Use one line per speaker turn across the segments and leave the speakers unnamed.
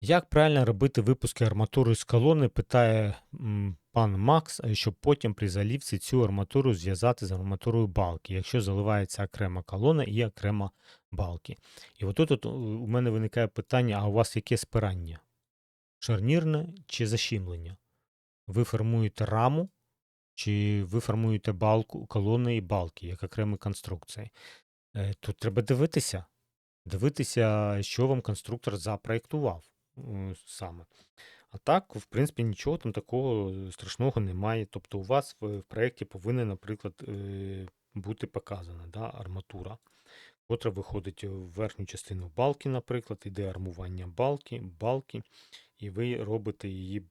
Як правильно робити випуски арматури з колони, питає м, пан Макс, щоб потім при залівці цю арматуру зв'язати з арматурою балки, якщо заливається окрема колона і окрема балки. І отут от, у мене виникає питання: а у вас яке спирання? Шарнірне чи защімлення? Ви формуєте раму, чи ви формуєте балку, колони і балки, як окремі конструкції? Е, Тут треба дивитися. Дивитися, що вам конструктор запроєктував саме. А так, в принципі, нічого там такого страшного немає. Тобто, у вас в, в проєкті повинна, наприклад, е, бути показана да, арматура, котра виходить в верхню частину балки, наприклад, іде армування балки, балки, і ви робите її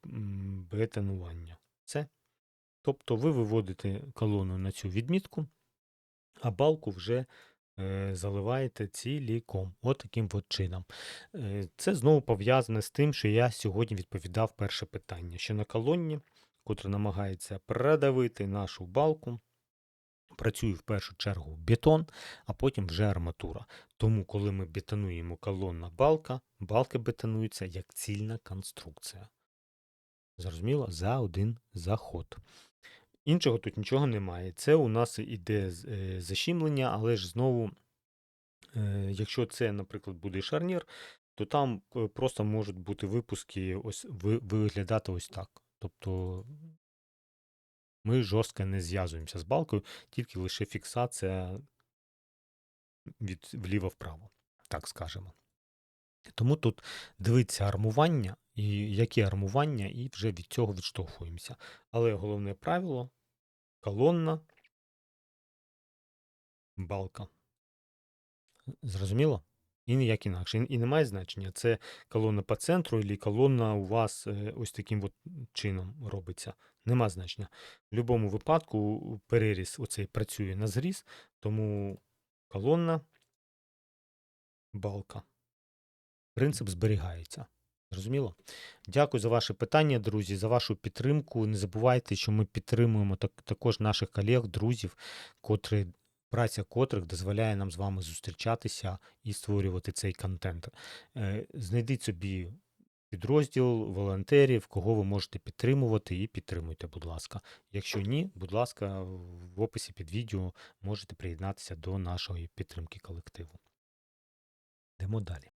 бетонування. Це. Тобто ви виводите колону на цю відмітку, а балку вже заливаєте ціліком. От таким от чином. Е, Це знову пов'язане з тим, що я сьогодні відповідав перше питання, що на колонні, котра намагається продавити нашу балку, працює в першу чергу бетон, а потім вже арматура. Тому, коли ми бетонуємо колонна балка, балки бетонуються як цільна конструкція. Зрозуміло? За один заход. Іншого тут нічого немає. Це у нас іде е, защімлення, але ж знову, е, якщо це, наприклад, буде шарнір, то там е, просто можуть бути випуски ось виглядати ось так. Тобто ми жорстко не зв'язуємося з балкою, тільки лише фіксація від вліво-вправо, так скажемо. Тому тут дивиться армування, і які армування, і вже від цього відштовхуємося. Але головне правило колонна, балка. Зрозуміло? І ніяк інакше. І і немає значення. Це колона по центру, або колона у вас е, ось таким от чином робиться. Нема значення. В будь-якому випадку переріз оцей працює на зріз, тому колонна, балка. Принцип зберігається. Зрозуміло? Дякую за ваше питання, друзі, за вашу підтримку. Не забувайте, що ми підтримуємо так, також наших колег, друзів, котрі, праця котрих дозволяє нам з вами зустрічатися і створювати цей контент. Е, Знайдіть собі підрозділ волонтерів, кого ви можете підтримувати, і підтримуйте, будь ласка. Якщо ні, будь ласка, в описі під відео можете приєднатися до нашої підтримки колективу. Йдемо далі.